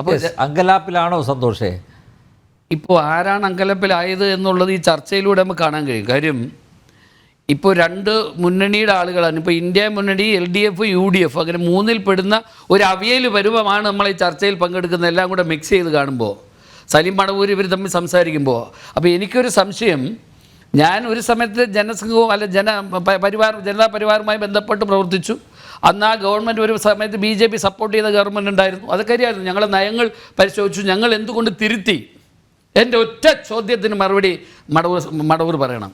അപ്പോൾ അങ്കലാപ്പിലാണോ സന്തോഷേ? ഇപ്പോൾ ആരാണ് അങ്കലപ്പിലായത് എന്നുള്ളത് ഈ ചർച്ചയിലൂടെ നമുക്ക് കാണാൻ കഴിയും. കാര്യം ഇപ്പോൾ രണ്ട് മുന്നണിയുടെ ആളുകളാണ്. ഇപ്പോൾ ഇന്ത്യ മുന്നണി L D F U D F അങ്ങനെ മൂന്നിൽ പെടുന്ന ഒരു അവിയൽ പരുവമാണ് നമ്മൾ ഈ ചർച്ചയിൽ പങ്കെടുക്കുന്ന എല്ലാം കൂടെ മിക്സ് ചെയ്ത് കാണുമ്പോൾ സലീം പണവൂർ ഇവർ തമ്മിൽ സംസാരിക്കുമ്പോൾ അപ്പോൾ എനിക്കൊരു സംശയം. ഞാൻ ഒരു സമയത്ത് ജനസംഘവും അല്ല ജന പരിവാർ ജനതാ പരിവാറുമായി ബന്ധപ്പെട്ട് പ്രവർത്തിച്ചു. അന്ന് ആ ഗവൺമെന്റ് ഒരു സമയത്ത് ബി ജെ പി സപ്പോർട്ട് ചെയ്ത ഗവൺമെന്റ് ഉണ്ടായിരുന്നു. അതൊക്കെ അറിയാമായിരുന്നു. ഞങ്ങളെ നയങ്ങൾ പരിശോധിച്ചു. ഞങ്ങൾ എന്തുകൊണ്ട് തിരുത്തി? എന്റെ ഒറ്റ ചോദ്യത്തിന് മറുപടി മടവൂർ മടവൂർ പറയണം.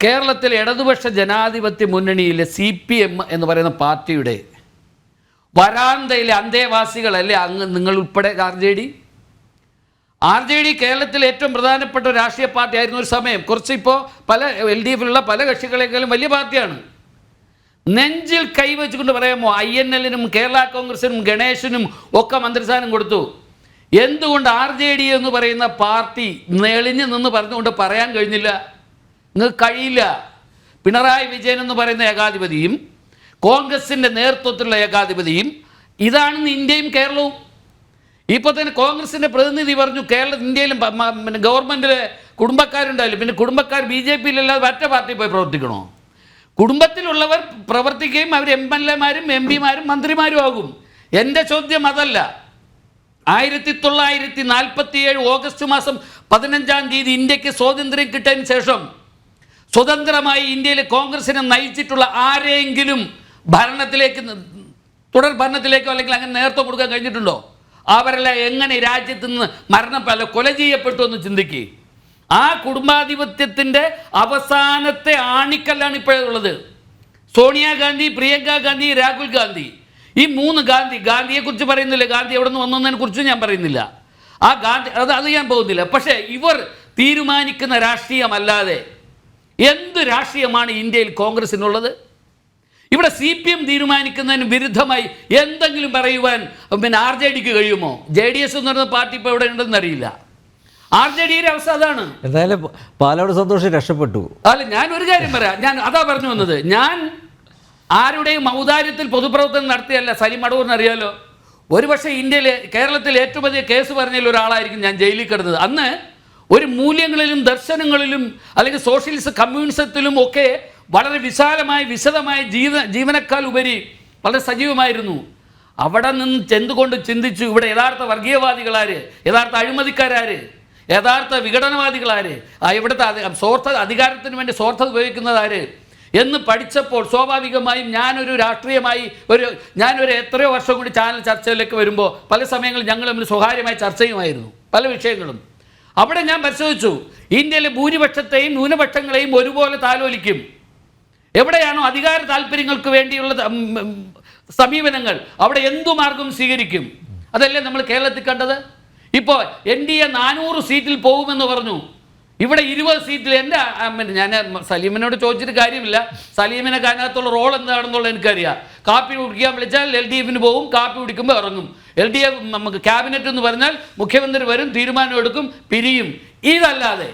കേരളത്തിൽ ഇടതുപക്ഷ ജനാധിപത്യ മുന്നണിയിലെ സി പി എം എന്ന് പറയുന്ന പാർട്ടിയുടെ വരാന്തയിലെ അന്തേവാസികളല്ലേ അങ്ങ് നിങ്ങൾ ഉൾപ്പെടെ R J D? R J D കേരളത്തിലെ ഏറ്റവും പ്രധാനപ്പെട്ട രാഷ്ട്രീയ പാർട്ടി ആയിരുന്ന ഒരു സമയം. കുറച്ച് ഇപ്പോൾ പല എൽ ഡി എഫിലുള്ള പല കക്ഷികളെക്കാളും വലിയ പാർട്ടിയാണ്. നെഞ്ചിൽ കൈവച്ചുകൊണ്ട് പറയാമോ ഐ എൻ എല്ലിനും കേരള കോൺഗ്രസിനും ഗണേശനും ഒക്കെ മന്ത്രിസ്ഥാനം കൊടുത്തു. എന്തുകൊണ്ട് ആർ ജെ ഡി എന്ന് പറയുന്ന പാർട്ടി നെളിഞ്ഞു നിന്ന് പറഞ്ഞുകൊണ്ട് പറയാൻ കഴിഞ്ഞില്ല? നിങ്ങൾക്ക് കഴിയില്ല. പിണറായി വിജയൻ എന്ന് പറയുന്ന ഏകാധിപതിയും കോൺഗ്രസിന്റെ നേതൃത്വത്തിലുള്ള ഏകാധിപതിയും ഇതാണ് ഇന്ത്യയും കേരളവും. ഇപ്പോൾ തന്നെ കോൺഗ്രസിന്റെ പ്രതിനിധി പറഞ്ഞു കേരള ഇന്ത്യയിലും പിന്നെ ഗവൺമെന്റിലെ കുടുംബക്കാരുണ്ടായില്ല പിന്നെ കുടുംബക്കാർ ബി ജെ പിയിലല്ലാതെ മറ്റേ പാർട്ടി പോയി പ്രവർത്തിക്കണോ? കുടുംബത്തിലുള്ളവർ പ്രവർത്തിക്കുകയും അവർ എം എൽ എമാരും എം പിമാരും മന്ത്രിമാരും ആകും. എന്റെ ചോദ്യം അതല്ല. ആയിരത്തി തൊള്ളായിരത്തി നാൽപ്പത്തി ഏഴ് ഓഗസ്റ്റ് മാസം പതിനഞ്ചാം തീയതി ഇന്ത്യയ്ക്ക് സ്വാതന്ത്ര്യം കിട്ടിയതിന് ശേഷം സ്വതന്ത്രമായി ഇന്ത്യയിലെ കോൺഗ്രസിനെ നയിച്ചിട്ടുള്ള ആരെയെങ്കിലും ഭരണത്തിലേക്ക് തുടർ ഭരണത്തിലേക്കോ അല്ലെങ്കിൽ അങ്ങനെ നേതൃത്വം കൊടുക്കാൻ കഴിഞ്ഞിട്ടുണ്ടോ? അവരെല്ലാം എങ്ങനെ രാജ്യത്ത് നിന്ന് മരണപ്പല്ല കൊല ചെയ്യപ്പെട്ടു എന്ന് ചിന്തിക്കുക ആ കുടുംബാധിപത്യത്തിന്റെ അവസാനത്തെ ആണിക്കല്ലാണ് ഇപ്പോഴുള്ളത് സോണിയാഗാന്ധി പ്രിയങ്ക ഗാന്ധി രാഹുൽ ഗാന്ധി. ഈ മൂന്ന് ഗാന്ധി ഗാന്ധിയെക്കുറിച്ച് പറയുന്നില്ല? ഗാന്ധി എവിടെ നിന്ന് വന്നതിനെ കുറിച്ചും ഞാൻ പറയുന്നില്ല. ആ ഗാന്ധി അത് അത് ഞാൻ പോകുന്നില്ല. പക്ഷേ ഇവർ തീരുമാനിക്കുന്ന രാഷ്ട്രീയമല്ലാതെ എന്ത് രാഷ്ട്രീയമാണ് ഇന്ത്യയിൽ കോൺഗ്രസിനുള്ളത്? ഇവിടെ സി പി എം തീരുമാനിക്കുന്നതിന് വിരുദ്ധമായി എന്തെങ്കിലും പറയുവാൻ പിന്നെ ആർ ജെ ഡിക്ക് കഴിയുമോ? ജെ ഡി എസ് എന്ന് പറയുന്ന പാർട്ടി ഇപ്പോൾ എവിടെ ഉണ്ടെന്ന് അറിയില്ല. ആർ ജെ ഡിയുടെ അവസ്ഥ അതാണ്. എന്തായാലും പാലോട് സന്തോഷം രക്ഷപ്പെട്ടു. അല്ല ഞാൻ ഒരു കാര്യം പറയാം. ഞാൻ അതാ പറഞ്ഞു വന്നത്. ഞാൻ ആരുടെയും ഔദാര്യത്തിൽ പൊതുപ്രവർത്തനം നടത്തിയല്ല സലിം അടൂറിന് അറിയാലോ? ഒരുപക്ഷെ ഇന്ത്യയിൽ കേരളത്തിൽ ഏറ്റവും വലിയ കേസ് പറഞ്ഞതിൽ ഒരാളായിരിക്കും ഞാൻ ജയിലിൽ കിടന്നത്. അന്ന് ഒരു മൂല്യങ്ങളിലും ദർശനങ്ങളിലും അല്ലെങ്കിൽ സോഷ്യലിസ്റ്റ് കമ്മ്യൂണിസത്തിലും ഒക്കെ വളരെ വിശാലമായി വിശദമായി ജീവ ജീവനക്കാൽ ഉപരി വളരെ സജീവമായിരുന്നു. അവിടെ നിന്ന് ചെന്തുകൊണ്ട് ചിന്തിച്ചു? ഇവിടെ യഥാർത്ഥ വർഗീയവാദികളാര്? യഥാർത്ഥ അഴിമതിക്കാരാര്? യഥാർത്ഥ വിഘടനവാദികളാര് ആ ഇവിടുത്തെ സ്വാർത്ഥ അധികാരത്തിന് വേണ്ടി സ്വാർത്ഥത ഉപയോഗിക്കുന്നതാര് എന്ന് പഠിച്ചപ്പോൾ സ്വാഭാവികമായും ഞാനൊരു രാഷ്ട്രീയമായി ഒരു ഞാനൊരു എത്രയോ വർഷം കൂടി ചാനൽ ചർച്ചയിലേക്ക് വരുമ്പോൾ പല സമയങ്ങളിൽ ഞങ്ങൾ തമ്മിൽ സ്വകാര്യമായ ചർച്ചയുമായിരുന്നു പല വിഷയങ്ങളും. അവിടെ ഞാൻ പരിശോധിച്ചു ഇന്ത്യയിലെ ഭൂരിപക്ഷത്തെയും ന്യൂനപക്ഷങ്ങളെയും ഒരുപോലെ താലോലിക്കും. എവിടെയാണോ അധികാര താല്പര്യങ്ങൾക്ക് വേണ്ടിയുള്ള സമീപനങ്ങൾ അവിടെ എന്തു മാർഗം സ്വീകരിക്കും? അതല്ലേ നമ്മൾ കേരളത്തിൽ കണ്ടത്? ഇപ്പോൾ എൻ ഡി എ നാനൂറ് സീറ്റിൽ പോകുമെന്ന് പറഞ്ഞു. ഇവിടെ ഇരുപത് സീറ്റിൽ എന്റെ ഞാൻ സലീമിനോട് ചോദിച്ചിട്ട് കാര്യമില്ല. സലീമിനെ അതിനകത്തുള്ള റോൾ എന്താണെന്നുള്ളത് എനിക്കറിയാം. കാപ്പി കുടിക്കാൻ വിളിച്ചാൽ എൽ ഡി എഫിന് പോകും കാപ്പി കുടിക്കുമ്പോൾ ഇറങ്ങും. എൽ ഡി എഫ് നമുക്ക് ക്യാബിനറ്റ് എന്ന് പറഞ്ഞാൽ മുഖ്യമന്ത്രി വരും തീരുമാനം എടുക്കും പിരിയും. ഇതല്ലാതെ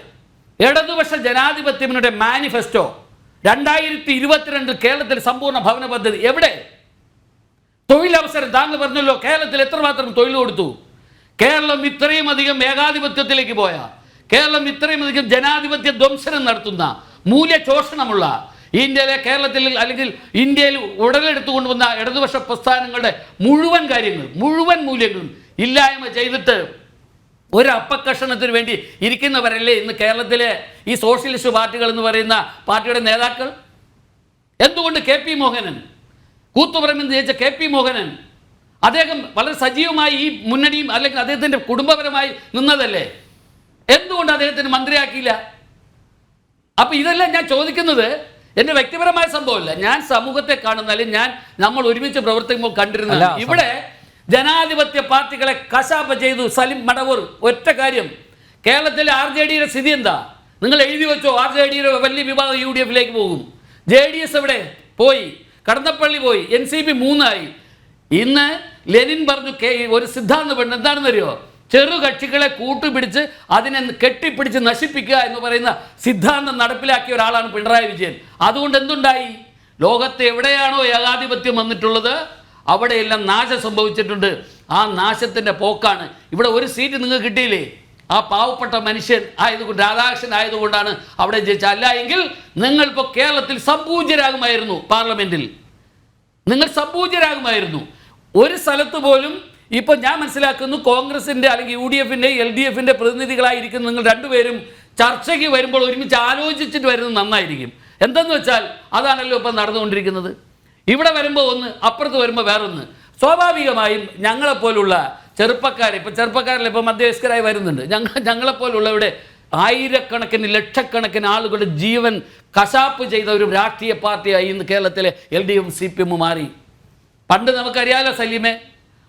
ഇടതുപക്ഷ ജനാധിപത്യത്തിനുടെ മാനിഫെസ്റ്റോ രണ്ടായിരത്തി ഇരുപത്തിരണ്ട് കേരളത്തിൽ സമ്പൂർണ ഭവന പദ്ധതി എവിടെ? തൊഴിലവസരം താങ്കൾ പറഞ്ഞല്ലോ കേരളത്തിൽ എത്രമാത്രം തൊഴിൽ കൊടുത്തു? കേരളം ഇത്രയും അധികം ഏകാധിപത്യത്തിലേക്ക് പോയ കേരളം ഇത്രയും അധികം ജനാധിപത്യ ധ്വംസനം നടത്തുന്ന മൂല്യചോഷണമുള്ള ഇന്ത്യയിലെ കേരളത്തിൽ അല്ലെങ്കിൽ ഇന്ത്യയിൽ ഉടലെടുത്തു കൊണ്ടുവന്ന ഇടതുപക്ഷ പ്രസ്ഥാനങ്ങളുടെ മുഴുവൻ കാര്യങ്ങൾ മുഴുവൻ മൂല്യങ്ങളും ഇല്ലായ്മ ചെയ്തിട്ട് ഒരു അപ്പക്കഷണത്തിന് വേണ്ടി ഇരിക്കുന്നവരല്ലേ ഇന്ന് കേരളത്തിലെ ഈ സോഷ്യലിസ്റ്റ് പാർട്ടികൾ എന്ന് പറയുന്ന പാർട്ടിയുടെ നേതാക്കൾ? എന്തുകൊണ്ട് കെ പി മോഹനൻ കൂത്തുപറമ്പിൽ ജയിച്ച കെ പി മോഹനൻ അദ്ദേഹം വളരെ സജീവമായി ഈ മുന്നണിയും അല്ലെങ്കിൽ അദ്ദേഹത്തിന്റെ കുടുംബപരമായി നിന്നതല്ലേ? എന്തുകൊണ്ട് അദ്ദേഹത്തിന് മന്ത്രിയാക്കിയില്ല? അപ്പൊ ഇതെല്ലാം ഞാൻ ചോദിക്കുന്നത് എന്റെ വ്യക്തിപരമായ സംഭവമല്ല. ഞാൻ സമൂഹത്തെ കാണുന്ന അല്ലെങ്കിൽ ഞാൻ നമ്മൾ ഒരുമിച്ച് പ്രവർത്തിക്കുമ്പോൾ കണ്ടിരുന്നില്ല ഇവിടെ ജനാധിപത്യ പാർട്ടികളെ കശാപ്പ് ചെയ്തു സലിം മടവൂർ. ഒറ്റ കാര്യം. കേരളത്തിലെ ആർ ജെ ഡിയുടെ സ്ഥിതി എന്താ? നിങ്ങൾ എഴുതി വെച്ചോ ആർ ജെ ഡിയുടെ വലിയ വിഭാഗം യു ഡി എഫിലേക്ക് പോകും. ജെ ഡി എസ് എവിടെ? പോയി. കടന്നപ്പള്ളി പോയി. എൻ സി പി മൂന്നായി. ഇന്ന് ലെനിൻ പറഞ്ഞു കേ ഒരു സിദ്ധാന്തം പറഞ്ഞു എന്താണെന്ന് അറിയോ? ചെറു കക്ഷികളെ കൂട്ടുപിടിച്ച് അതിനെ കെട്ടിപ്പിടിച്ച് നശിപ്പിക്കുക എന്ന് പറയുന്ന സിദ്ധാന്തം നടപ്പിലാക്കിയ ഒരാളാണ് പിണറായി വിജയൻ. അതുകൊണ്ട് എന്തുണ്ടായി? ലോകത്ത് എവിടെയാണോ ഏകാധിപത്യം വന്നിട്ടുള്ളത് അവിടെയെല്ലാം നാശം സംഭവിച്ചിട്ടുണ്ട്. ആ നാശത്തിന്റെ പോക്കാണ്. ഇവിടെ ഒരു സീറ്റ് നിങ്ങൾക്ക് കിട്ടിയില്ലേ? ആ പാവപ്പെട്ട മനുഷ്യൻ ആയതുകൊണ്ട് രാധാകൃഷ്ണൻ ആയതുകൊണ്ടാണ് അവിടെ ജയിച്ചത്. അല്ല എങ്കിൽ നിങ്ങളിപ്പോൾ കേരളത്തിൽ സംപൂജ്യരാകുമായിരുന്നു പാർലമെന്റിൽ നിങ്ങൾ സംപൂജ്യരാകുമായിരുന്നു ഒരു സ്ഥലത്ത് പോലും ഇപ്പൊ ഞാൻ മനസ്സിലാക്കുന്നു കോൺഗ്രസിന്റെ അല്ലെങ്കിൽ യു ഡി എഫിന്റെ എൽ ഡി എഫിന്റെ പ്രതിനിധികളായിരിക്കുന്ന നിങ്ങൾ രണ്ടുപേരും ചർച്ചയ്ക്ക് വരുമ്പോൾ ഒരുമിച്ച് ആലോചിച്ചിട്ട് വരുന്നത് നന്നായിരിക്കും. എന്തെന്ന് വെച്ചാൽ അതാണല്ലോ ഇപ്പം നടന്നുകൊണ്ടിരിക്കുന്നത്. ഇവിടെ വരുമ്പോൾ ഒന്ന് അപ്പുറത്ത് വരുമ്പോൾ വേറൊന്ന്. സ്വാഭാവികമായും ഞങ്ങളെപ്പോലുള്ള ചെറുപ്പക്കാർ ഇപ്പം ചെറുപ്പക്കാരിൽ ഇപ്പം മധ്യവയസ്കരായി വരുന്നുണ്ട്. ഞങ്ങൾ ഞങ്ങളെപ്പോലുള്ള ഇവിടെ ആയിരക്കണക്കിന് ലക്ഷക്കണക്കിന് ആളുകളുടെ ജീവൻ കശാപ്പ് ചെയ്ത ഒരു രാഷ്ട്രീയ പാർട്ടിയായി ഇന്ന് കേരളത്തിലെ എൽ ഡി എഫും സി പി എമ്മും മാറി. പണ്ട് നമുക്കറിയാലോ സലീമെ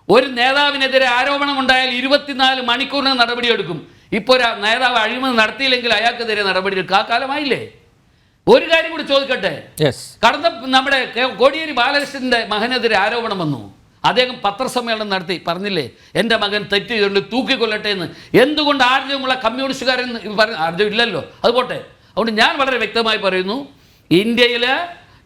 ഒരു നേതാവിനെതിരെ ആരോപണം ഉണ്ടായാൽ ഇരുപത്തിനാല് മണിക്കൂറിന് നടപടിയെടുക്കും. ഇപ്പോൾ ഒരു നേതാവ് അഴിമതി നടത്തിയില്ലെങ്കിൽ അയാൾക്കെതിരെ നടപടിയെടുക്കും. ആ കാലമായില്ലേ? ഒരു കാര്യം കൂടി ചോദിക്കട്ടെ? കടന്ന നമ്മുടെ കോടിയേരി ബാലകൃഷ്ണന്റെ മകനെതിരെ ആരോപണം വന്നു. അദ്ദേഹം പത്രസമ്മേളനം നടത്തി. പറഞ്ഞില്ലേ എന്റെ മകൻ തെറ്റ് ചെയ്തുകൊണ്ട് തൂക്കിക്കൊല്ലട്ടെ എന്ന്. എന്തുകൊണ്ട് ആർജവമുള്ള കമ്മ്യൂണിസ്റ്റുകാരൻ പറഞ്ഞു ആർജവം ഇല്ലല്ലോ. അതുപോട്ടെ അതുകൊണ്ട് ഞാൻ വളരെ വ്യക്തമായി പറയുന്നു ഇന്ത്യയിൽ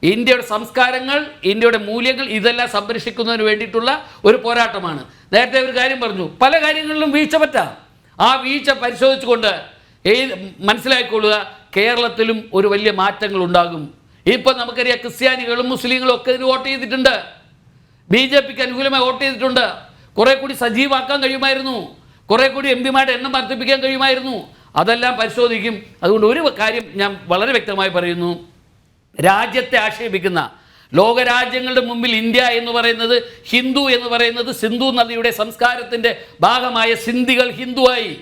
ഇന്ത്യയുടെ സംസ്കാരങ്ങൾ ഇന്ത്യയുടെ മൂല്യങ്ങൾ ഇതെല്ലാം സംരക്ഷിക്കുന്നതിന് വേണ്ടിയിട്ടുള്ള ഒരു പോരാട്ടമാണ്. നേരത്തെ ഒരു കാര്യം പറഞ്ഞു പല കാര്യങ്ങളിലും വീഴ്ച പറ്റാം. ആ വീഴ്ച പരിശോധിച്ചുകൊണ്ട് ഏത് മനസ്സിലാക്കിക്കൊള്ളുക കേരളത്തിലും ഒരു വലിയ മാറ്റങ്ങൾ ഉണ്ടാകും ഇപ്പം നമുക്കറിയാം ക്രിസ്ത്യാനികളും മുസ്ലിങ്ങളും ഒക്കെ ഇതിന് വോട്ട് ചെയ്തിട്ടുണ്ട്. ബി ജെ പിക്ക് അനുകൂലമായി വോട്ട് ചെയ്തിട്ടുണ്ട്. കുറെ കൂടി സജീവമാക്കാൻ കഴിയുമായിരുന്നു. കുറെ കൂടി എം പിമാരുടെ എണ്ണം വർദ്ധിപ്പിക്കാൻ കഴിയുമായിരുന്നു. അതെല്ലാം പരിശോധിക്കും. അതുകൊണ്ട് ഒരു കാര്യം ഞാൻ വളരെ വ്യക്തമായി പറയുന്നു. രാജ്യത്തെ ആക്ഷേപിക്കുന്ന ലോകരാജ്യങ്ങളുടെ മുമ്പിൽ ഇന്ത്യ എന്ന് പറയുന്നത് ഹിന്ദു എന്ന് പറയുന്നത് സിന്ധു നദിയുടെ സംസ്കാരത്തിന്റെ ഭാഗമായ സിന്ധികൾ ഹിന്ദുവായി.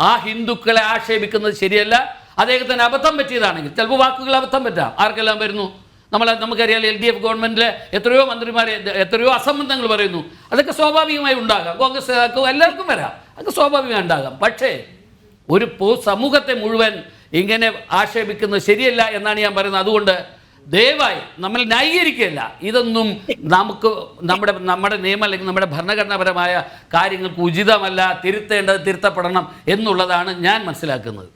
ആ ഹിന്ദുക്കളെ ആക്ഷേപിക്കുന്നത് ശരിയല്ല. അദ്ദേഹത്തിന് അബദ്ധം പറ്റിയതാണെങ്കിൽ ചിലപ്പോൾ വാക്കുകൾ അബദ്ധം പറ്റാം. ആർക്കെല്ലാം വരുന്നു? നമ്മൾ നമുക്കറിയാം എൽ ഡി എഫ് ഗവൺമെന്റിലെ എത്രയോ മന്ത്രിമാരെ എത്രയോ അസംബന്ധങ്ങൾ പറയുന്നു. അതൊക്കെ സ്വാഭാവികമായി ഉണ്ടാകാം. കോൺഗ്രസ് എല്ലാവർക്കും വരാം. അതൊക്കെ സ്വാഭാവികമായി ഉണ്ടാകാം. പക്ഷേ ഒരു സമൂഹത്തെ മുഴുവൻ ഇങ്ങനെ ആക്ഷേപിക്കുന്നത് ശരിയല്ല എന്നാണ് ഞാൻ പറയുന്നത്. അതുകൊണ്ട് ദയവായി നമ്മൾ ന്യായീകരിക്കുകയല്ല. ഇതൊന്നും നമുക്ക് നമ്മുടെ നമ്മുടെ നിയമം അല്ലെങ്കിൽ നമ്മുടെ ഭരണഘടനാപരമായ കാര്യങ്ങൾക്ക് ഉചിതമല്ല. തിരുത്തേണ്ടത് തിരുത്തപ്പെടണം എന്നുള്ളതാണ് ഞാൻ മനസ്സിലാക്കുന്നത്.